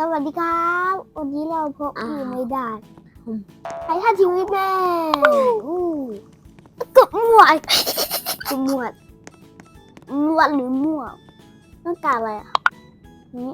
สวัสดีครับ วันนี้เราพบอ้าวอยู่ในด่านไททันชีวิตแม่อู้กบหมวดกบหมวดหมวดหรือหมวกต้องการอะไรอะนี่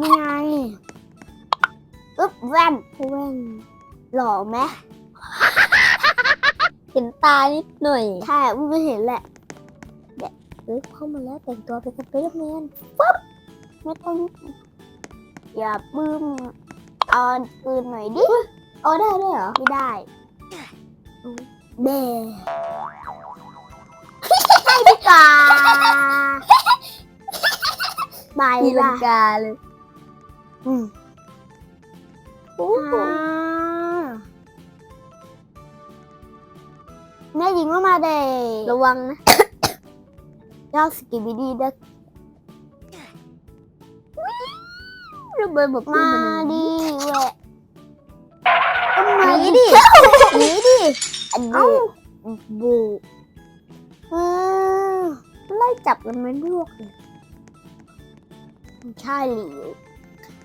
นี่ไงปึ๊บแว่นแว่นหล่อไหมเห็นตานิดหน่อยใช่มึงไม่เห็นแหละเด็กเฮ้ยเข้ามาแล้วแต่งตัวเป็นสไปเดอร์แมนปุ๊บ ไม่ต้องอย่าปื้มเอาปืนหน่อยดิเอาได้ด้วยเหรอ ไม่ได้เบให้ดีกว่าบายมีลัล่ะงกาเลยอืมโอ้อ่าแม่หญิงก็มาเดระวังนะเจ้าสกิบิดีเด็กระเบิดแบบมาดีแหวะก็หมานีดิหนีดิอันเอ้าบูบูเออไล่จับกันไม่ลวกเลยใช่หลิว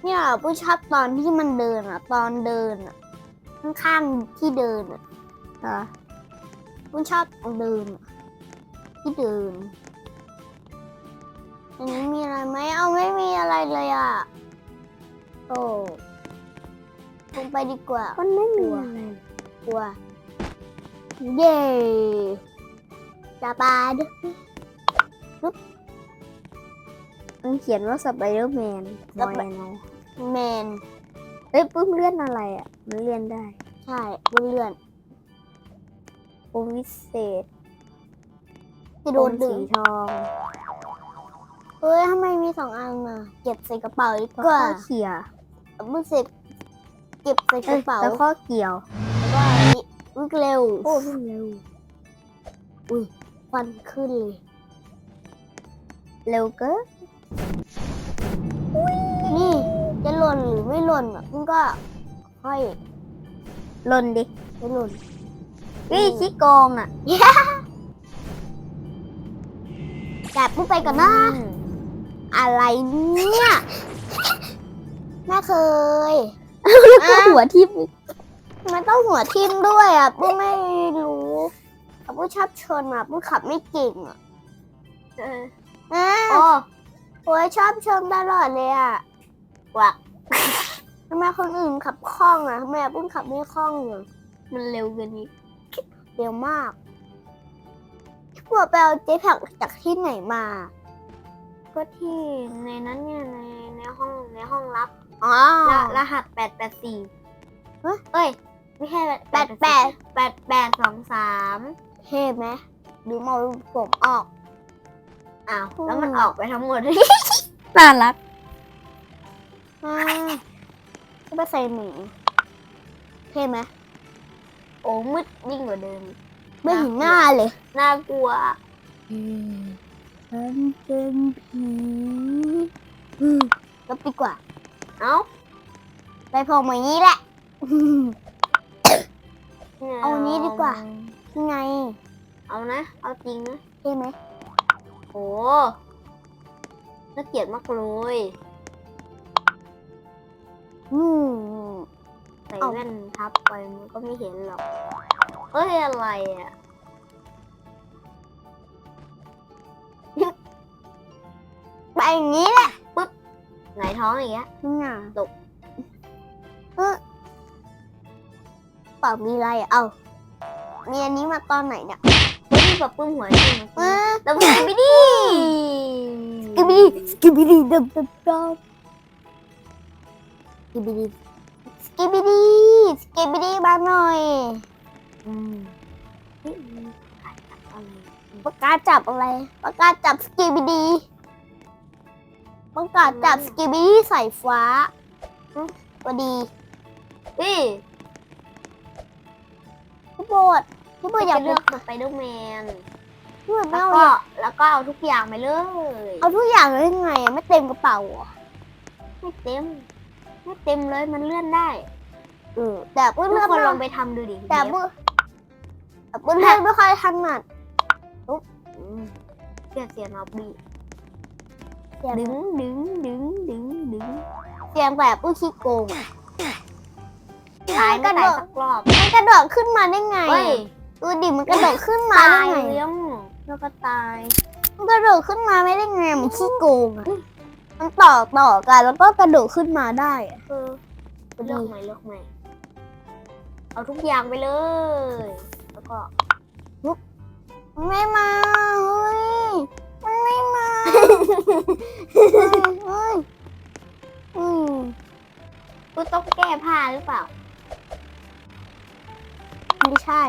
เนี่ยผู้ชอบตอนที่มันเดินอะ ตอนเดินอะ ข้างๆที่เดินอะอะผู้ชอบเดินอะที่เดินอันนี้มีอะไรไหมเอาไม่มีอะไรเลยอะโอ้ลงไปดีกว่ามันไม่มีกลัวอะไรกลัว เย่จะปาดมันเขียนว่าสไปเดอร์แมนบอยเนาะแมนเอ้ยปื้มเลื่อนอะไรอะ มันเลื่อนได้ ใช่เลื่อนโอวิเศษจะโดนดึสีงทองเฮ้ยทำไมมีสองอันอะ เก็บใส่กระเป๋าดีแล้วกว่าก็เขี่ย มือเสร็จเก็บใส่กเอ้ยระเป๋าแล้วก็เกี่ยวแล้วก็อันนี้วิ่งเร็ว โอ้วิ่งเร็วควันขึ้นเลย เร็วเกินนี่จะหล่นหรือไม่หล่นอะมึงก็ค่อยลนดิไม่หล่น วิขี้โกงอะจับมึงไปก่อนนะ อืมอะไรเนี่ย แม่เคย แล้วก็หัวทิ่มมันต้องหัวทิ่มด้วยอะปุ้งไม่รู้แต่ปุ้งชอบชนอะปุ้งขับไม่เก่งอะเอออะโอ้โอ้ยชอบชนตลอดเลยอะวักทำไมคนอื่นขับคล่องอะทำไมปุ้งขับไม่คล่องอะมันเร็วเกินนี้เร็วมากพวกไปเอาเจ๊แผักจากที่ไหนมา ก็ที่ในนั้นเนี่ยในในห้องในห้องลับ อ๋อรรหัสแปดแปดสี่ฮะเอ้ย ไม่ใช่แปดแปดแปดแปดสองสามเท่ไหมดูมองผมออก อ้าวอืมแล้วมันออกไปทั้งหมดน่ารักอ่าก็ไปใส่หมีเท่ไหมโอ้มืดยิ่งกว่าเดิม ไม่เห็นหน้าเลย น่ากลัวฉันเป็นผีก็ดีกว่า เอ้าไปพองมาอย่างนี้แหละ เอาอันนี้ดีกว่า ยังไง เอานะ เอาจริงนะเท่ไหมโอ้น่าเกลียดมากเลยอืมใส่เอาแว่นทับไปมันก็ไม่เห็นหรอกเฮ้ย อะไรอะไปอย่างนี้ แหละไหนท้องอีกแล้วนี่ไงตก เออเปล่ามีอะไรอะเอามีอันนี้มาตอนไหนเนี่ยเฮ้ยนี่แบบปื้มหัวจริงเออแล้วมันไม่ดีสกิบิดีสกิบิดีดับดับดับสกิบิดีสกิบิดีสกิบิดีมาหน่อยอืมเฮ้ยมันกัดอะไรประกาศจับอะไรประกาศจับสกิบิดี ประกาศจับสกิบิดีใส่ฟ้าอืมพอดีเฮ้ยพี่โบดพี่โบดอยากจะเลืเลืออกกสไปเดอร์แมนพี่โบดไม่แล้วเอาก็อยากแล้วก็เอาทุกอย่างไปเลย เอาทุกอย่างเลยยังไงอะไม่เต็มกระเป๋าเหรอไม่เต็ม ไม่เต็มเลยมันเลื่อนได้เออแต่เพื่อนทุกเลือกคนลมาองไปทำดูดิแต่เดี๋ยวเพื่อนแต่เพื่อนเลือกไม่ค่อยถนัดอืมเสียเสียนอบบี้สียง ดึงดึงดึงดึงดึงเสียงแบบอุ้ยขี้โกงอะตายกไม่ระโดตายดสักรอบมันกระโดดขึ้นมาได้ไงเฮ้ยดูดิมันกระโดดขึ้นมาตาได้ยไงเลี้ยงแล้วก็ตาย มันกระโดดขึ้นมาไม่ได้ไงมันขี้โกงอะมันต่อต่อกันแล้วก็กระโดดขึ้นมาได้อะเออเลือกใหม่เลือกใหม่เอาทุกอย่างไปเลย แล้วก็ไม่มา กูต้องแก้ผ้าหรือเปล่า ไม่ใช่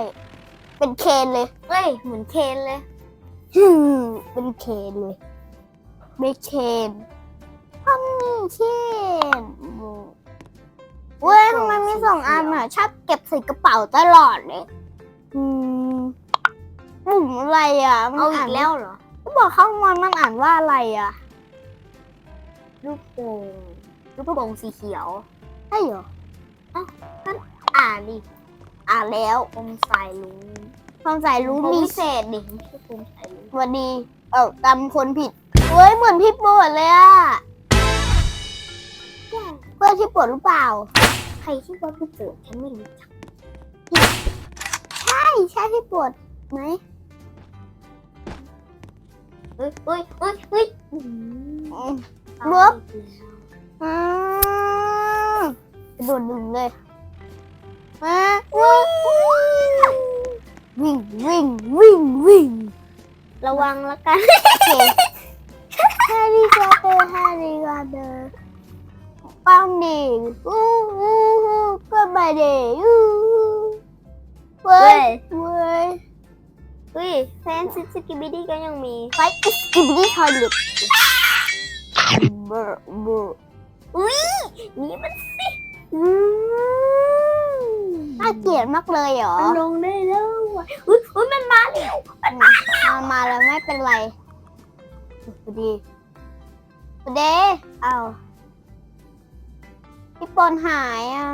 เป็นเคนเลยเฮ้ย เหมือนเคนเลยฮึ่มเป็นเคนเลย ไม่เคนทำนี่เคนเว้ยทำไมมีสองอันอะชอบเก็บใส่กระเป๋าตลอดเลยอืมปุ่มอะไรอะมันเอาอีนกแล้วเหรอ บอกข้างบนมันอ่านว่าอะไรอะ ลูกโป่งลูกโป่งสีเขียวใช่เหรออ่านดิอ่านแล้วโคมสายลุงความใส่รู้โคมมีพิเศษดิไม่ใช่โคมสายลุงสวัสดี เออจำคนผิดเว้ยเหมือนพี่ปวดเลยอะเพื่อนที่ปวดหรือเปล่า ใครที่ว่าพี่เกิดฉันไม่รู้จัก ใช่ใช่พี่ปวดไหม เฮ้ยเฮ้ยเฮ้ยเฮ้ยอืมตายรวบอีกแล้วอืมกระโดดดึง อเคแฮร์รี่พอตเตอร์แฮร์รี่พอตเตอร์ปังดีอู้อู้อู้ก็ไปดีอู้เว้เฮ้ยยเว้ยเฮ้ยแฟนซิสกิบิดี้ก็ยังมีไฟอิสกิบดี้ทอยเล็ตเบอร์เบอร์นี่มันอืมน่าเกลียดมากเลยเหรอมันลงได้แล้วว่ะอุ้ยอุ้ยมันมาแล้วมามาแล้วไม่เป็นไรพอดีพอดีเอาพี่ปอนหายอะ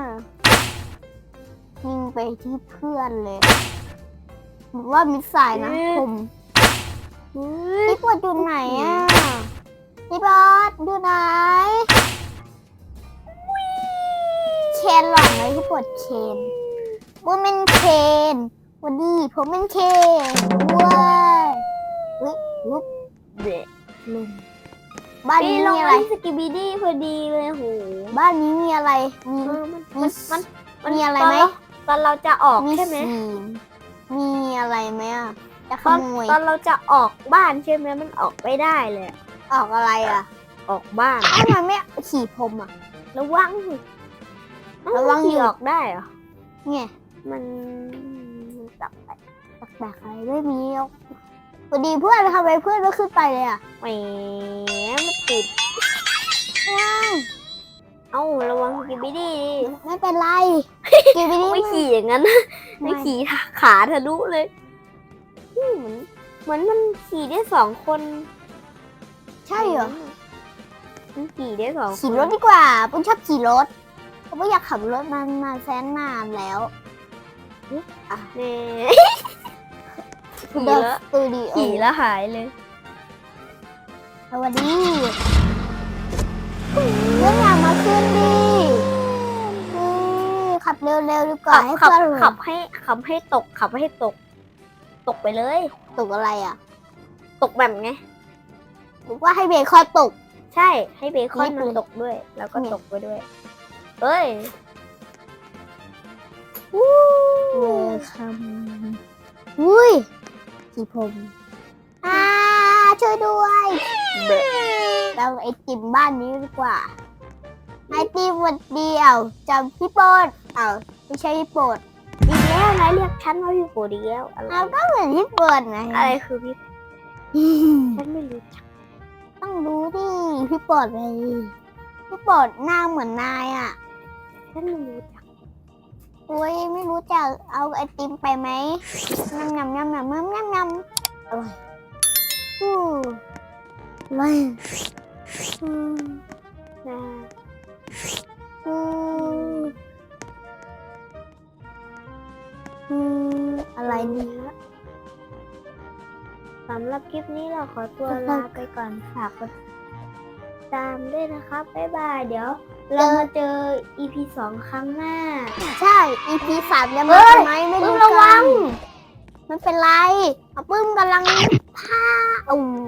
ยิงไปที่เพื่อนเลย บอกว่ามิสไซล์นะผมพี่ปอดอยู่ไหนอะพี่ปอดอยู่ไหนเคนหลอกไหมพี่ปอดเคนว่าเป็นเคนวันนี้ผมเป็นเคนว้ายเฮ้ยลุกเด็กลุงบ้านนี่นี้ลมีงอะไรสกิบิดี้พอดีเลยโหบ้านนี้มีอะไรมีเออมันมีมันมันมีอะไรไหมตอนเราจะออกมีใช่ไหมสี มีอะไรไหมอะจะขตอนโมยตอนเราจะออกบ้านใช่ไหมมันออกไม่ได้เลยออกอะไรอะออกบ้านทำไมไม่ขี่พรมอะ ระวังสิระวังขี่อยู่ ออกได้เหรอเนี่ยมันมันจับไปแปลกๆอะไรไม่มีหรอกพอดีเพื่อนทำไมเพื่อนไม่ขึ้นไปเลยอะ แหมมันติด ว้าว เอ้าระวังสกิบิดี้ดิไม่เป็นไรกีบีไม่นี่ขี่อย่างนั้นนะไม่ขี่ขาทะลุเลยอืมเหมือนเหมือนมันขี่ได้สองคน ใช่เหรอมันขี่ได้สองคนขี่รถดีกว่าปุ้นชอบขี่รถเพราะว่าอยากขับรถมันมาแสนนานแล้วเน่ขี่เดินแล้วสตูดิโอขี่แล้วหายเลยสวัสดี ขึ้นดิอืมขับเร็วๆดีกว่าให้ขับเพื่อนขับให้ขับให้ตก ขับให้ตก ตกไปเลย ตกอะไรอะตกแบบไงหรือว่าให้เบคอนตก ใช่ ให้เบคอนรีบมันเลยตกด้วย แล้วก็เนี่ย ตกไปด้วย เอ้ยเวลคัมอุ้ยขี่ผมอ่าช่วยด้วย เราไอติมบ้านนี้ดีกว่า ไอติมวันเดียวจำพี่โปดเอาไม่ใช่พี่โปดอีกแล้วนายเรียกฉันว่าพี่โปรดีกแล้วอะไรเอาก็เหมือนพี่โปดไงอะไรคือพี่ฉันไม่รู้จักต้องรู้ดิพี่โปดไงพี่โปดหน้าเหมือนนายอะฉันไม่รู้จักโอ้ยไม่รู้จะเอาไอติมไปไหมยำยำยำยำยำยำยำอร่อยอู้อร่อยอืมนะ อืมอืมอะไรนี่สำหรับคลิปนี้เราขอตัวลาไปก่อนฝากกดตามด้วยนะครับบ๊ายบายเดี๋ยว เรามาเจอ EP สองครั้งหน้า ใช่ EP สามจะเฮ้มายไหมไม่มึรู้งระวังกันไม่เป็นไรเอาปื้มกำลังผ้าอืม